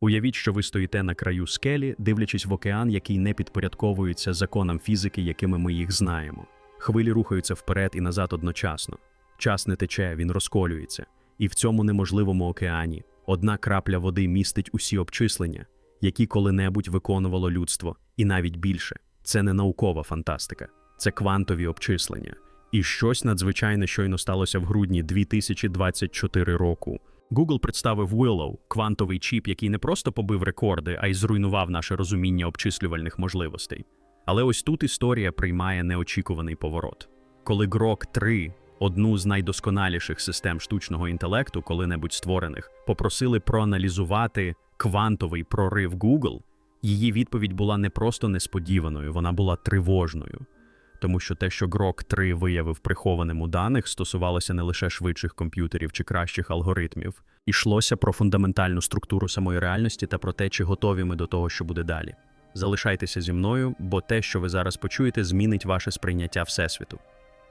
Уявіть, що ви стоїте на краю скелі, дивлячись в океан, який не підпорядковується законам фізики, якими ми їх знаємо. Хвилі рухаються вперед і назад одночасно. Час не тече, він розколюється. І в цьому неможливому океані одна крапля води містить усі обчислення, які коли-небудь виконувало людство, і навіть більше. Це не наукова фантастика, це квантові обчислення. І щось надзвичайне щойно сталося в грудні 2024 року. Google представив Willow – квантовий чіп, який не просто побив рекорди, а й зруйнував наше розуміння обчислювальних можливостей. Але ось тут історія приймає неочікуваний поворот. Коли Grok 3, одну з найдосконаліших систем штучного інтелекту, коли-небудь створених, попросили проаналізувати квантовий прорив Google, її відповідь була не просто несподіваною, вона була тривожною. Тому що те, що Grok 3 виявив прихованим у даних, стосувалося не лише швидших комп'ютерів чи кращих алгоритмів, ішлося про фундаментальну структуру самої реальності та про те, чи готові ми до того, що буде далі. Залишайтеся зі мною, бо те, що ви зараз почуєте, змінить ваше сприйняття Всесвіту.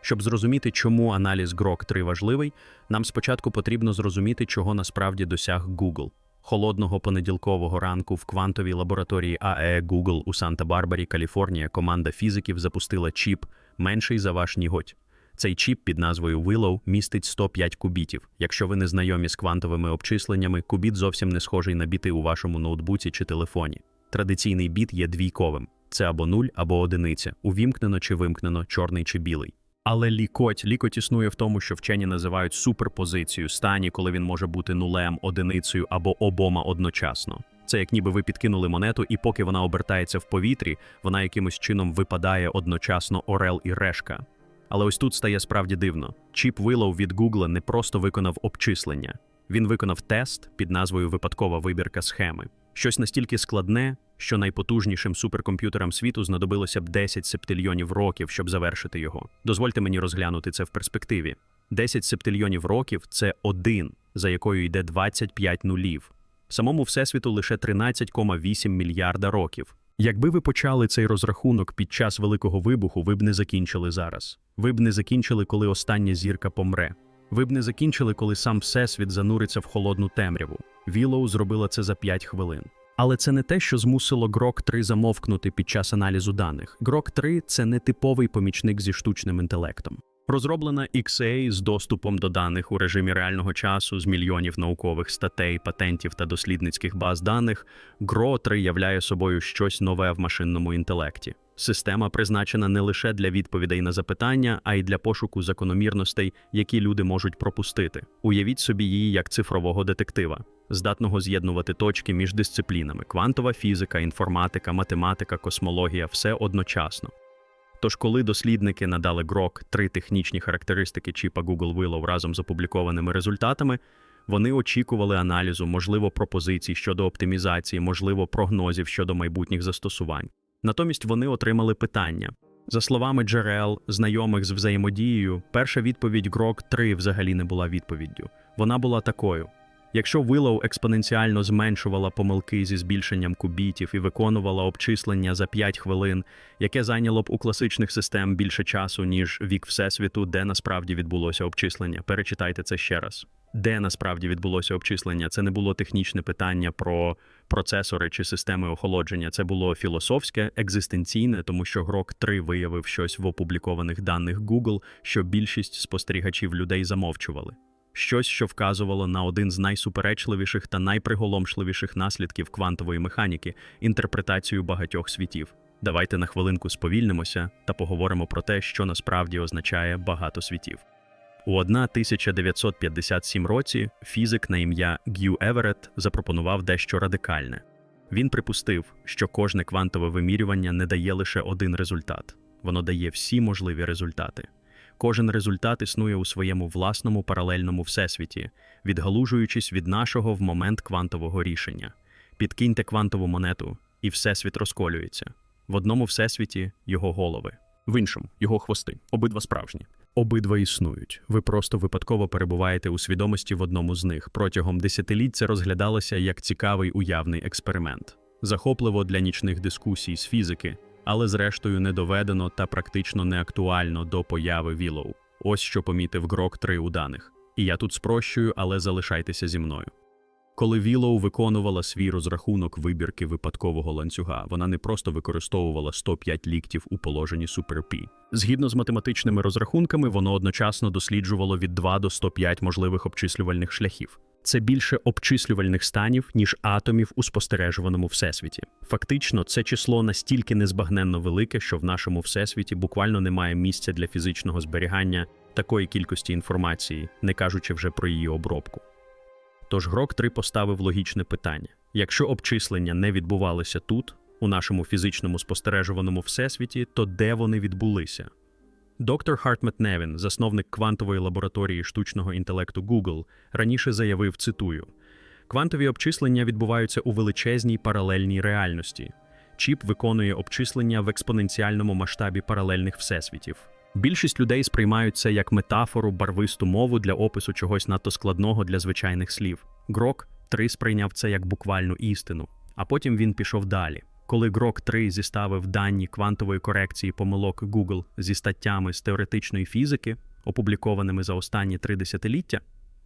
Щоб зрозуміти, чому аналіз Grok 3 важливий, нам спочатку потрібно зрозуміти, чого насправді досяг Google. Холодного понеділкового ранку в квантовій лабораторії АЕ Google у Санта-Барбарі, Каліфорнія, команда фізиків запустила чіп менший за ваш ніготь. Цей чіп під назвою Willow містить 105 кубітів. Якщо ви не знайомі з квантовими обчисленнями, кубіт зовсім не схожий на біти у вашому ноутбуці чи телефоні. Традиційний біт є двійковим: це або нуль, або одиниця, увімкнено чи вимкнено, чорний чи білий. Але лікоть, лікоть існує в тому, що вчені називають суперпозицію стані, коли він може бути нулем, одиницею або обома одночасно. Це як ніби ви підкинули монету, і поки вона обертається в повітрі, вона якимось чином випадає одночасно орел і решка. Але ось тут стає справді дивно. Чіп Willow від Google не просто виконав обчислення. Він виконав тест під назвою Випадкова вибірка схеми. Щось настільки складне, що найпотужнішим суперкомп'ютерам світу знадобилося б 10 септильйонів років, щоб завершити його. Дозвольте мені розглянути це в перспективі. 10 септильйонів років це один, за якою йде 25 нулів. Самому Всесвіту лише 13,8 мільярда років. Якби ви почали цей розрахунок під час Великого вибуху, ви б не закінчили зараз. Ви б не закінчили, коли остання зірка помре. Ви б не закінчили, коли сам Всесвіт зануриться в холодну темряву. Вілоу зробила це за 5 хвилин. Але це не те, що змусило Grok 3 замовкнути під час аналізу даних. Grok 3 – це не типовий помічник зі штучним інтелектом. Розроблена XA з доступом до даних у режимі реального часу з мільйонів наукових статей, патентів та дослідницьких баз даних, GRO 3 являє собою щось нове в машинному інтелекті. Система призначена не лише для відповідей на запитання, а й для пошуку закономірностей, які люди можуть пропустити. Уявіть собі її як цифрового детектива, здатного з'єднувати точки між дисциплінами: квантова фізика, інформатика, математика, космологія все одночасно. Тож, коли дослідники надали Grok три технічні характеристики чіпа Google Willow разом з опублікованими результатами, вони очікували аналізу, можливо, пропозицій щодо оптимізації, можливо, прогнозів щодо майбутніх застосувань. Натомість вони отримали питання. За словами джерел, знайомих з взаємодією, перша відповідь Grok 3 взагалі не була відповіддю. Вона була такою. Якщо Willow експоненціально зменшувала помилки зі збільшенням кубітів і виконувала обчислення за 5 хвилин, яке зайняло б у класичних систем більше часу, ніж вік Всесвіту, де насправді відбулося обчислення. Перечитайте це ще раз. Де насправді відбулося обчислення? Це не було технічне питання про процесори чи системи охолодження. Це було філософське, екзистенційне, тому що Grok 3 виявив щось в опублікованих даних Google, що більшість спостерігачів людей замовчували щось, що вказувало на один з найсуперечливіших та найприголомшливіших наслідків квантової механіки інтерпретацію багатьох світів. Давайте на хвилинку сповільнимося та поговоримо про те, що насправді означає багато світів. У 1957 році фізик на ім'я Г'ю Еверетт запропонував дещо радикальне. Він припустив, що кожне квантове вимірювання не дає лише один результат, воно дає всі можливі результати. Кожен результат існує у своєму власному паралельному всесвіті, відгалужуючись від нашого в момент квантового рішення. Підкиньте квантову монету, і всесвіт розколюється. В одному всесвіті його голови, в іншому його хвости. Обидва справжні. Обидва існують. Ви просто випадково перебуваєте у свідомості в одному з них. Протягом десятиліть це розглядалося як цікавий уявний експеримент, захопливо для нічних дискусій з фізики але зрештою не доведено та практично не актуально до появи Вілоу. Ось що помітив Грок 3 у даних. І я тут спрощую, але залишайтеся зі мною. Коли Willow виконувала свій розрахунок вибірки випадкового ланцюга, вона не просто використовувала 105 ліктів у положенні Super-P. Згідно з математичними розрахунками, воно одночасно досліджувало від 2 до 105 можливих обчислювальних шляхів. Це більше обчислювальних станів, ніж атомів у спостережуваному всесвіті. Фактично, це число настільки незбагненно велике, що в нашому всесвіті буквально немає місця для фізичного зберігання такої кількості інформації, не кажучи вже про її обробку. Тож Грок 3 поставив логічне питання: якщо обчислення не відбувалися тут, у нашому фізичному спостережуваному всесвіті, то де вони відбулися? Доктор Хартмет Невін, засновник квантової лабораторії штучного інтелекту Google, раніше заявив, цитую: квантові обчислення відбуваються у величезній паралельній реальності. Чіп виконує обчислення в експоненціальному масштабі паралельних всесвітів. Більшість людей сприймають це як метафору, барвисту мову для опису чогось надто складного для звичайних слів. Грок 3 сприйняв це як буквальну істину, а потім він пішов далі. Коли Грок 3 зіставив дані квантової корекції помилок Google зі статтями з теоретичної фізики, опублікованими за останні три десятиліття,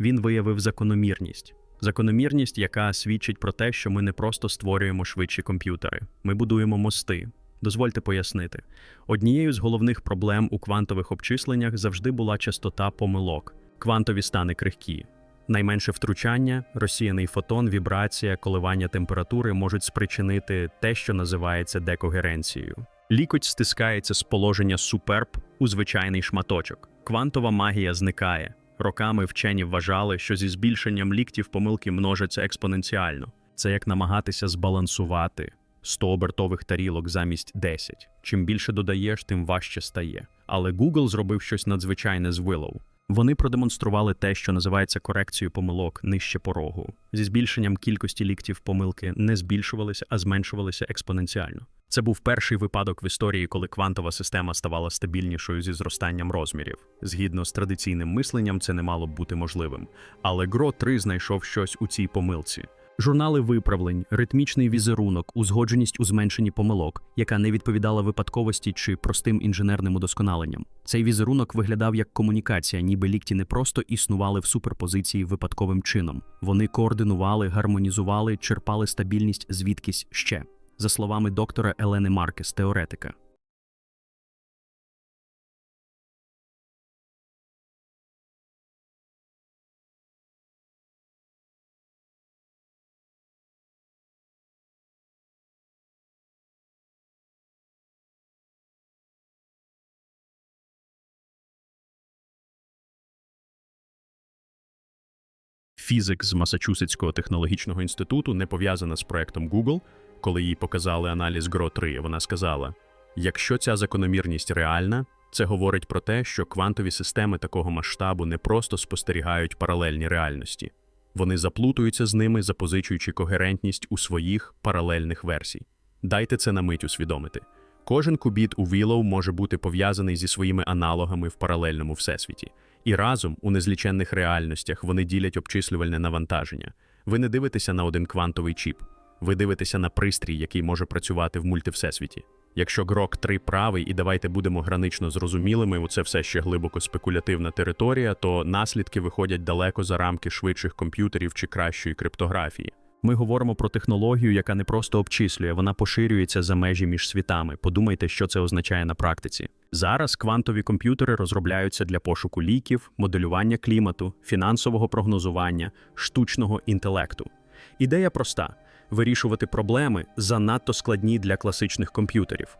він виявив закономірність. Закономірність, яка свідчить про те, що ми не просто створюємо швидші комп'ютери, ми будуємо мости. Дозвольте пояснити, однією з головних проблем у квантових обчисленнях завжди була частота помилок, квантові стани крихкі. Найменше втручання, розсіяний фотон, вібрація, коливання температури можуть спричинити те, що називається декогеренцією. Лікоть стискається з положення суперб у звичайний шматочок. Квантова магія зникає. Роками вчені вважали, що зі збільшенням ліктів помилки множаться експоненціально. Це як намагатися збалансувати 100 обертових тарілок замість 10. Чим більше додаєш, тим важче стає. Але Google зробив щось надзвичайне з Willow. Вони продемонстрували те, що називається корекцією помилок нижче порогу. Зі збільшенням кількості ліктів помилки не збільшувалися, а зменшувалися експоненціально. Це був перший випадок в історії, коли квантова система ставала стабільнішою зі зростанням розмірів. Згідно з традиційним мисленням, це не мало б бути можливим. Але Гро 3 знайшов щось у цій помилці. Журнали виправлень, ритмічний візерунок, узгодженість у зменшенні помилок, яка не відповідала випадковості чи простим інженерним удосконаленням. Цей візерунок виглядав як комунікація, ніби лікті не просто існували в суперпозиції випадковим чином. Вони координували, гармонізували, черпали стабільність звідкись ще. За словами доктора Елени Маркес, теоретика. Фізик з Масачусетського технологічного інституту не пов'язана з проектом Google. Коли їй показали аналіз gro 3 вона сказала: якщо ця закономірність реальна, це говорить про те, що квантові системи такого масштабу не просто спостерігають паралельні реальності, вони заплутуються з ними, запозичуючи когерентність у своїх паралельних версій. Дайте це на мить усвідомити. Кожен кубіт у Willow може бути пов'язаний зі своїми аналогами в паралельному всесвіті, і разом у незліченних реальностях вони ділять обчислювальне навантаження. Ви не дивитеся на один квантовий чіп, ви дивитеся на пристрій, який може працювати в мультивсесвіті. Якщо Грок 3 правий, і давайте будемо гранично зрозумілими, у це все ще глибоко спекулятивна територія, то наслідки виходять далеко за рамки швидших комп'ютерів чи кращої криптографії. Ми говоримо про технологію, яка не просто обчислює, вона поширюється за межі між світами. Подумайте, що це означає на практиці. Зараз квантові комп'ютери розробляються для пошуку ліків, моделювання клімату, фінансового прогнозування, штучного інтелекту. Ідея проста: вирішувати проблеми занадто складні для класичних комп'ютерів.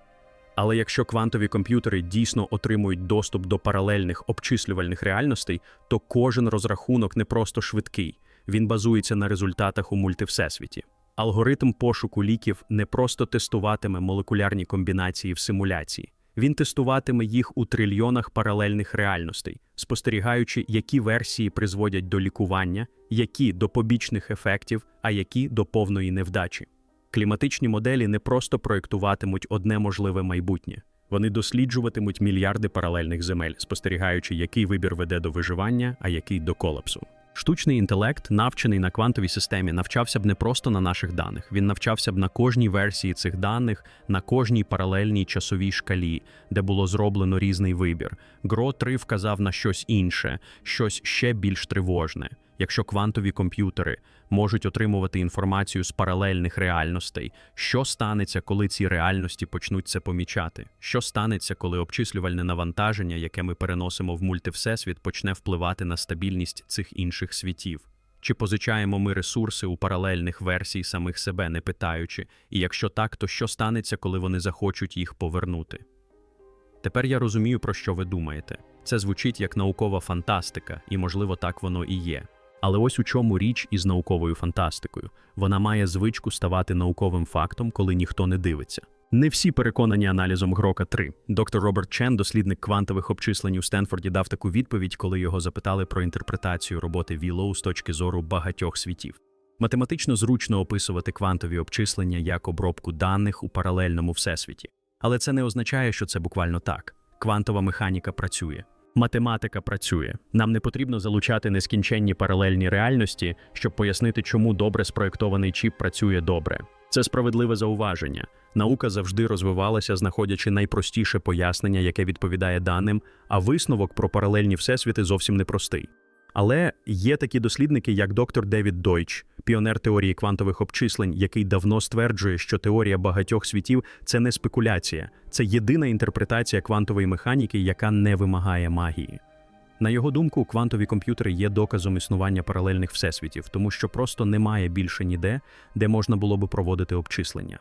Але якщо квантові комп'ютери дійсно отримують доступ до паралельних обчислювальних реальностей, то кожен розрахунок не просто швидкий, він базується на результатах у мультивсесвіті. Алгоритм пошуку ліків не просто тестуватиме молекулярні комбінації в симуляції, він тестуватиме їх у трильйонах паралельних реальностей, спостерігаючи, які версії призводять до лікування, які до побічних ефектів, а які до повної невдачі. Кліматичні моделі не просто проєктуватимуть одне можливе майбутнє, вони досліджуватимуть мільярди паралельних земель, спостерігаючи, який вибір веде до виживання, а який до колапсу. Штучний інтелект, навчений на квантовій системі, навчався б не просто на наших даних. Він навчався б на кожній версії цих даних, на кожній паралельній часовій шкалі, де було зроблено різний вибір. Гро 3 вказав на щось інше, щось ще більш тривожне. Якщо квантові комп'ютери можуть отримувати інформацію з паралельних реальностей, що станеться, коли ці реальності почнуть це помічати? Що станеться, коли обчислювальне навантаження, яке ми переносимо в мультивсесвіт, почне впливати на стабільність цих інших світів? Чи позичаємо ми ресурси у паралельних версій самих себе, не питаючи, і якщо так, то що станеться, коли вони захочуть їх повернути? Тепер я розумію, про що ви думаєте. Це звучить як наукова фантастика, і, можливо, так воно і є. Але ось у чому річ із науковою фантастикою. Вона має звичку ставати науковим фактом, коли ніхто не дивиться. Не всі переконані аналізом Грока 3. Доктор Роберт Чен, дослідник квантових обчислень у Стенфорді, дав таку відповідь, коли його запитали про інтерпретацію роботи Вілоу з точки зору багатьох світів. Математично зручно описувати квантові обчислення як обробку даних у паралельному всесвіті. Але це не означає, що це буквально так. Квантова механіка працює. Математика працює. Нам не потрібно залучати нескінченні паралельні реальності, щоб пояснити, чому добре спроєктований чіп працює добре. Це справедливе зауваження. Наука завжди розвивалася, знаходячи найпростіше пояснення, яке відповідає даним, а висновок про паралельні всесвіти зовсім непростий. Але є такі дослідники, як доктор Девід Дойч, піонер теорії квантових обчислень, який давно стверджує, що теорія багатьох світів це не спекуляція, це єдина інтерпретація квантової механіки, яка не вимагає магії. На його думку, квантові комп'ютери є доказом існування паралельних всесвітів, тому що просто немає більше ніде, де можна було би проводити обчислення.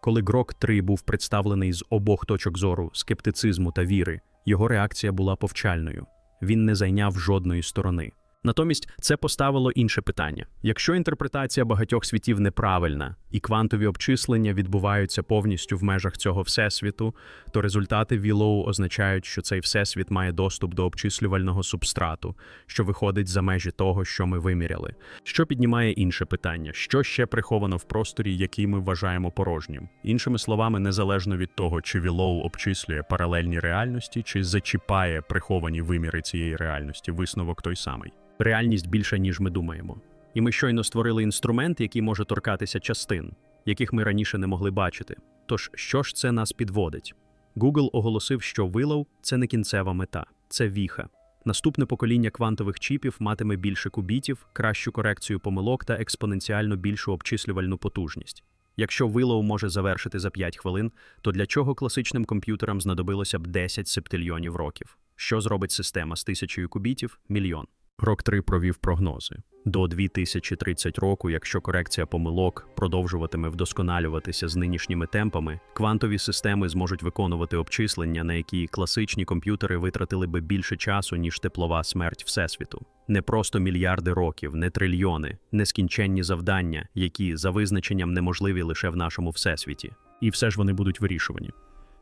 Коли Грок 3 був представлений з обох точок зору, скептицизму та віри, його реакція була повчальною він не зайняв жодної сторони. Натомість це поставило інше питання: якщо інтерпретація багатьох світів неправильна і квантові обчислення відбуваються повністю в межах цього всесвіту, то результати Вілоу означають, що цей всесвіт має доступ до обчислювального субстрату, що виходить за межі того, що ми виміряли. Що піднімає інше питання: що ще приховано в просторі, який ми вважаємо порожнім? Іншими словами, незалежно від того, чи Вілоу обчислює паралельні реальності, чи зачіпає приховані виміри цієї реальності, висновок той самий реальність більша, ніж ми думаємо. І ми щойно створили інструмент, який може торкатися частин, яких ми раніше не могли бачити. Тож, що ж це нас підводить? Google оголосив, що Willow – це не кінцева мета, це віха. Наступне покоління квантових чіпів матиме більше кубітів, кращу корекцію помилок та експоненціально більшу обчислювальну потужність. Якщо Willow може завершити за 5 хвилин, то для чого класичним комп'ютерам знадобилося б 10 септильйонів років? Що зробить система з тисячою кубітів? Мільйон. Рок 3 провів прогнози. До 2030 року, якщо корекція помилок продовжуватиме вдосконалюватися з нинішніми темпами, квантові системи зможуть виконувати обчислення, на які класичні комп'ютери витратили би більше часу, ніж теплова смерть Всесвіту. Не просто мільярди років, не трильйони, нескінченні завдання, які за визначенням неможливі лише в нашому всесвіті. І все ж вони будуть вирішувані.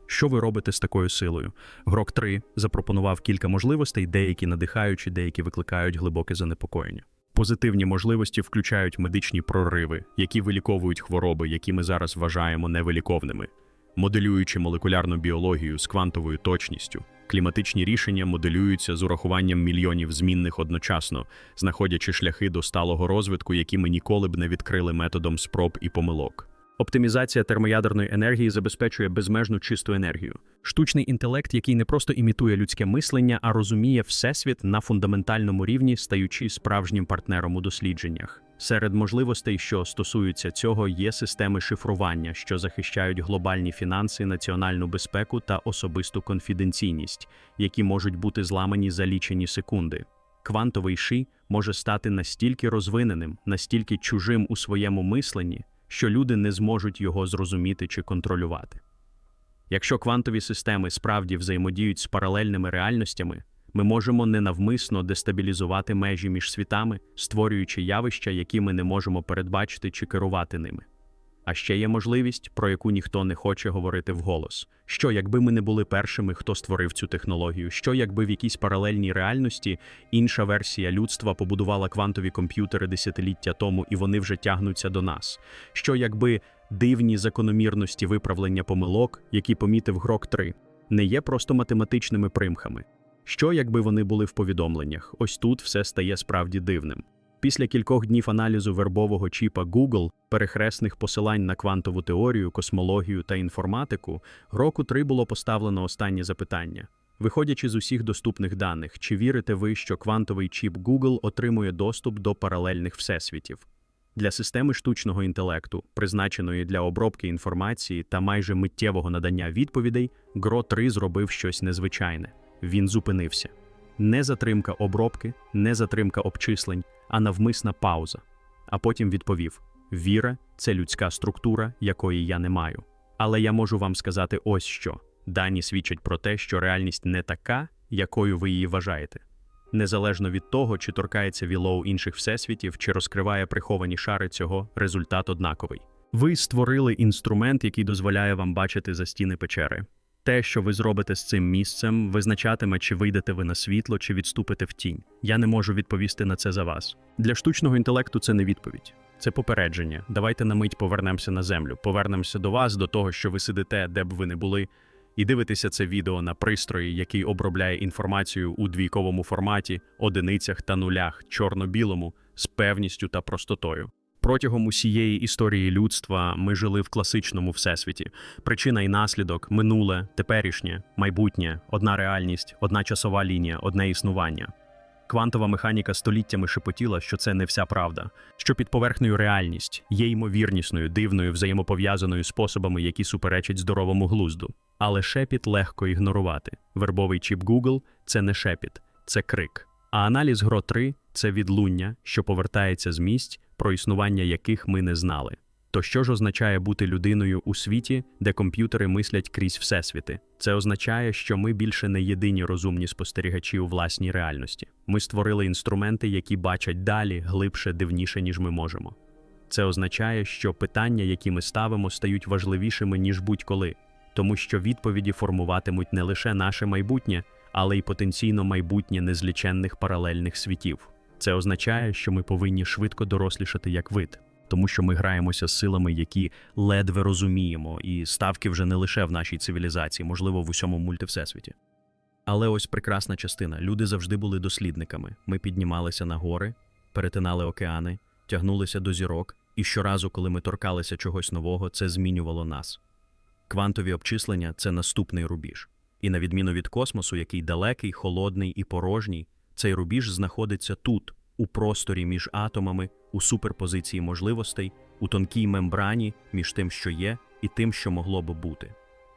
Що ви робите з такою силою? Грок 3 запропонував кілька можливостей, деякі надихаючі, деякі викликають глибоке занепокоєння. Позитивні можливості включають медичні прориви, які виліковують хвороби, які ми зараз вважаємо невиліковними, моделюючи молекулярну біологію з квантовою точністю. Кліматичні рішення моделюються з урахуванням мільйонів змінних одночасно, знаходячи шляхи до сталого розвитку, які ми ніколи б не відкрили методом спроб і помилок. Оптимізація термоядерної енергії забезпечує безмежну чисту енергію. Штучний інтелект, який не просто імітує людське мислення, а розуміє всесвіт на фундаментальному рівні, стаючи справжнім партнером у дослідженнях. Серед можливостей, що стосуються цього, є системи шифрування, що захищають глобальні фінанси, національну безпеку та особисту конфіденційність, які можуть бути зламані за лічені секунди. Квантовий ши може стати настільки розвиненим, настільки чужим у своєму мисленні що люди не зможуть його зрозуміти чи контролювати. Якщо квантові системи справді взаємодіють з паралельними реальностями, ми можемо ненавмисно дестабілізувати межі між світами, створюючи явища, які ми не можемо передбачити чи керувати ними. А ще є можливість, про яку ніхто не хоче говорити вголос. Що, якби ми не були першими, хто створив цю технологію? Що, якби в якійсь паралельній реальності інша версія людства побудувала квантові комп'ютери десятиліття тому, і вони вже тягнуться до нас? Що, якби дивні закономірності виправлення помилок, які помітив Грок 3, не є просто математичними примхами? Що, якби вони були в повідомленнях? Ось тут все стає справді дивним. Після кількох днів аналізу вербового чіпа Google, перехресних посилань на квантову теорію, космологію та інформатику, року 3 було поставлено останнє запитання: Виходячи з усіх доступних даних, чи вірите ви, що квантовий чіп Google отримує доступ до паралельних всесвітів? Для системи штучного інтелекту, призначеної для обробки інформації та майже миттєвого надання відповідей, Гро 3 зробив щось незвичайне. Він зупинився. Не затримка обробки, не затримка обчислень, а навмисна пауза. А потім відповів: Віра це людська структура, якої я не маю. Але я можу вам сказати ось що: дані свідчать про те, що реальність не така, якою ви її вважаєте. Незалежно від того, чи торкається Вілоу інших всесвітів, чи розкриває приховані шари цього, результат однаковий. Ви створили інструмент, який дозволяє вам бачити за стіни печери. Те, що ви зробите з цим місцем, визначатиме, чи вийдете ви на світло, чи відступите в тінь. Я не можу відповісти на це за вас. Для штучного інтелекту це не відповідь. Це попередження. Давайте на мить повернемося на землю. Повернемося до вас, до того, що ви сидите, де б ви не були, і дивитеся це відео на пристрої, який обробляє інформацію у двійковому форматі, одиницях та нулях, чорно-білому, з певністю та простотою. Протягом усієї історії людства ми жили в класичному всесвіті. Причина і наслідок минуле, теперішнє, майбутнє, одна реальність, одна часова лінія, одне існування. Квантова механіка століттями шепотіла, що це не вся правда, що під поверхнею реальність є ймовірнісною, дивною, взаємопов'язаною способами, які суперечать здоровому глузду. Але шепіт легко ігнорувати. Вербовий чіп Google – це не шепіт, це крик. А аналіз ГРО 3 – це відлуння, що повертається з місць, про існування яких ми не знали. То що ж означає бути людиною у світі, де комп'ютери мислять крізь всесвіти? Це означає, що ми більше не єдині розумні спостерігачі у власній реальності. Ми створили інструменти, які бачать далі, глибше, дивніше, ніж ми можемо. Це означає, що питання, які ми ставимо, стають важливішими, ніж будь-коли, тому що відповіді формуватимуть не лише наше майбутнє, але й потенційно майбутнє незліченних паралельних світів. Це означає, що ми повинні швидко дорослішати як вид тому що ми граємося з силами, які ледве розуміємо, і ставки вже не лише в нашій цивілізації, можливо, в усьому мультивсесвіті. Але ось прекрасна частина: люди завжди були дослідниками. Ми піднімалися на гори, перетинали океани, тягнулися до зірок, і щоразу, коли ми торкалися чогось нового, це змінювало нас. Квантові обчислення це наступний рубіж. І на відміну від космосу, який далекий, холодний і порожній, цей рубіж знаходиться тут, у просторі між атомами, у суперпозиції можливостей, у тонкій мембрані між тим, що є, і тим, що могло би бути.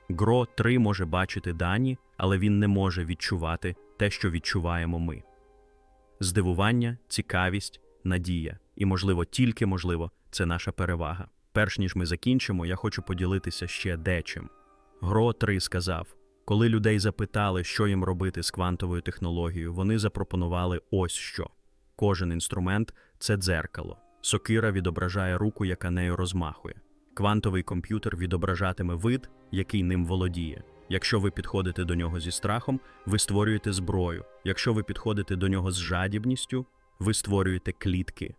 Гро 3 може бачити дані, але він не може відчувати те, що відчуваємо ми. Здивування, цікавість, надія, і, можливо, тільки можливо, це наша перевага. Перш ніж ми закінчимо, я хочу поділитися ще дечим. Гро 3 сказав: коли людей запитали, що їм робити з квантовою технологією, вони запропонували ось що. Кожен інструмент це дзеркало. Сокира відображає руку, яка нею розмахує. Квантовий комп'ютер відображатиме вид, який ним володіє. Якщо ви підходите до нього зі страхом, ви створюєте зброю. Якщо ви підходите до нього з жадібністю, ви створюєте клітки.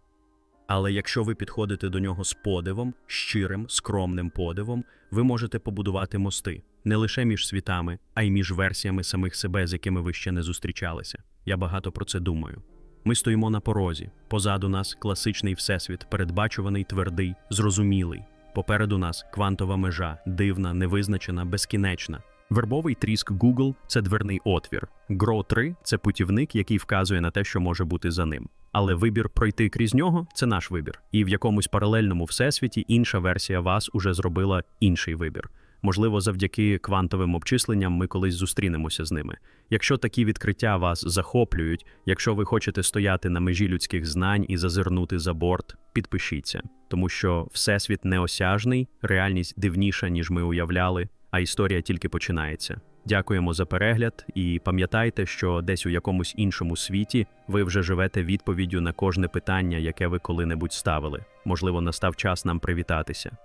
Але якщо ви підходите до нього з подивом, щирим, скромним подивом, ви можете побудувати мости не лише між світами, а й між версіями самих себе, з якими ви ще не зустрічалися. Я багато про це думаю. Ми стоїмо на порозі. Позаду нас класичний всесвіт, передбачуваний, твердий, зрозумілий. Попереду нас квантова межа, дивна, невизначена, безкінечна. Вербовий тріск Google – це дверний отвір. Grow 3 – це путівник, який вказує на те, що може бути за ним. Але вибір пройти крізь нього це наш вибір. І в якомусь паралельному всесвіті інша версія вас уже зробила інший вибір. Можливо, завдяки квантовим обчисленням ми колись зустрінемося з ними. Якщо такі відкриття вас захоплюють, якщо ви хочете стояти на межі людських знань і зазирнути за борт, підпишіться, тому що всесвіт неосяжний, реальність дивніша, ніж ми уявляли, а історія тільки починається. Дякуємо за перегляд і пам'ятайте, що десь у якомусь іншому світі ви вже живете відповіддю на кожне питання, яке ви коли-небудь ставили. Можливо, настав час нам привітатися.